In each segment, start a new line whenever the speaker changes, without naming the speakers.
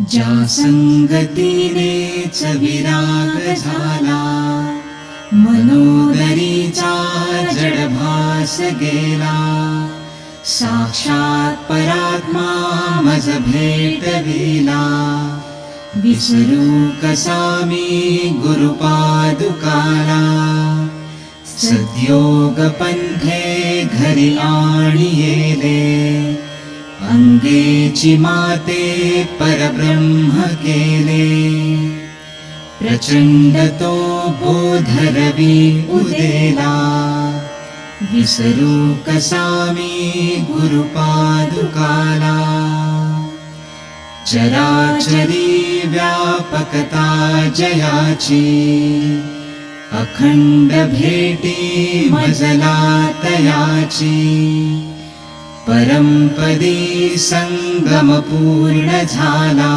ज्या संगतीनेच विराग झाला मनोदरीचा जडभास गेला. साक्षात परात्मा मज भेटविला विसरू कसा मी गुरुपादुकाला. सद्योग पंथे घरी आणि येले माते परब्रह्म केले प्रचंड तो बोधरवी उदेला। विसरू कसा मी गुरुपादुकाला। चराचरी व्यापकता जयाची। अखंड भेटी मजला तयाची परमपदी संगम पूर्ण झाला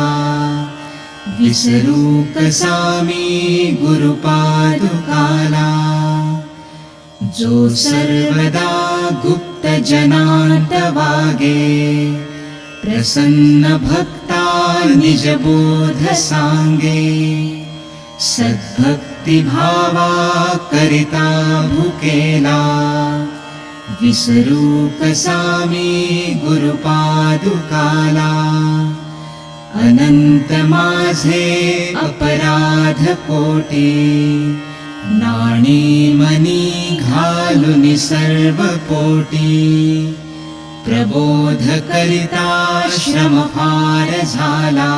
विसरू कसा मी गुरुपादुकाला। जो सर्वदा गुप्त जनात वागे प्रसन्न भक्ता निज बोध सांगे सद्भक्ती भावा करिता भुकेला विसरू कसा मी गुरुपादुकाला। अनंत माझे अपराध कोटी नाणी मनी घालून सर्व पोटी प्रबोध करिता श्रम फार झाला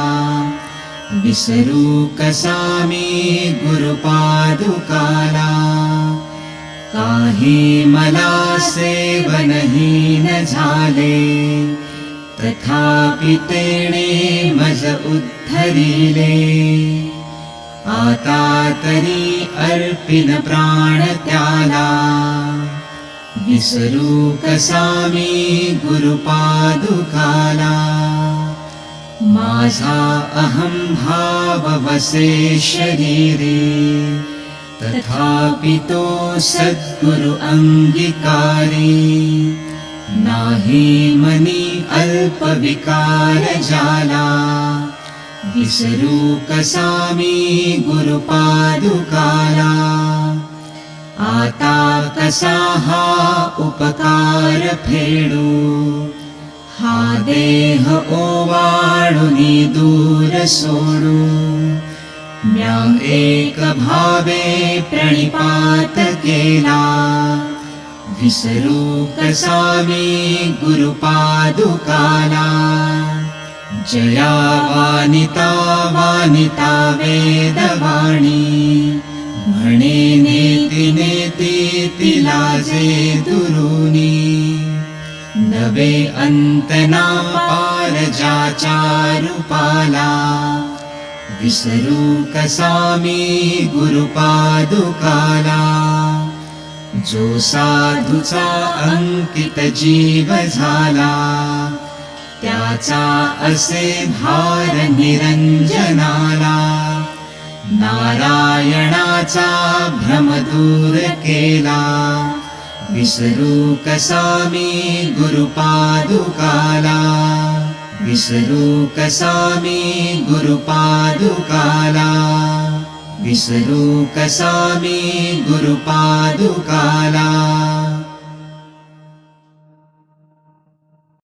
विसरू कसा मी गुरुपादुकाला मला सेवनही न झाले। तथापि तेणे मज उद्धरिले। आता तरी अर्पिन प्राण त्याला। विसरू कसा मी गुरुपादुकाला। माझा अहं भाव वसे शरीरे सद्गुरु अंगीकारी। नाही मनी अल्पविकार जाला विसरू कसा गुरुपादुकाला। आता कसा हा उपकार फेडू। हा देह ओवाळुनी दूर सोडू म्या एक भावे प्रणिपात केला विसरू कसा मी गुरुपादुकाला। जया वानिता वानिता वेदवाणी। म्हणे नेती नेती तिला जे दुरुनी। नवे अंतना पार जाचा रूपाला विसरू कसा मी गुरुपादुकाला। जो साधूचा अंकित जीव झाला त्याचा असे भार निरंजनाला। नारायणाचा भ्रम दूर केला विसरू कसा मी गुरुपादुकाला। विसरू गुरुपादुकाला। विसरू गुरुपादुकाला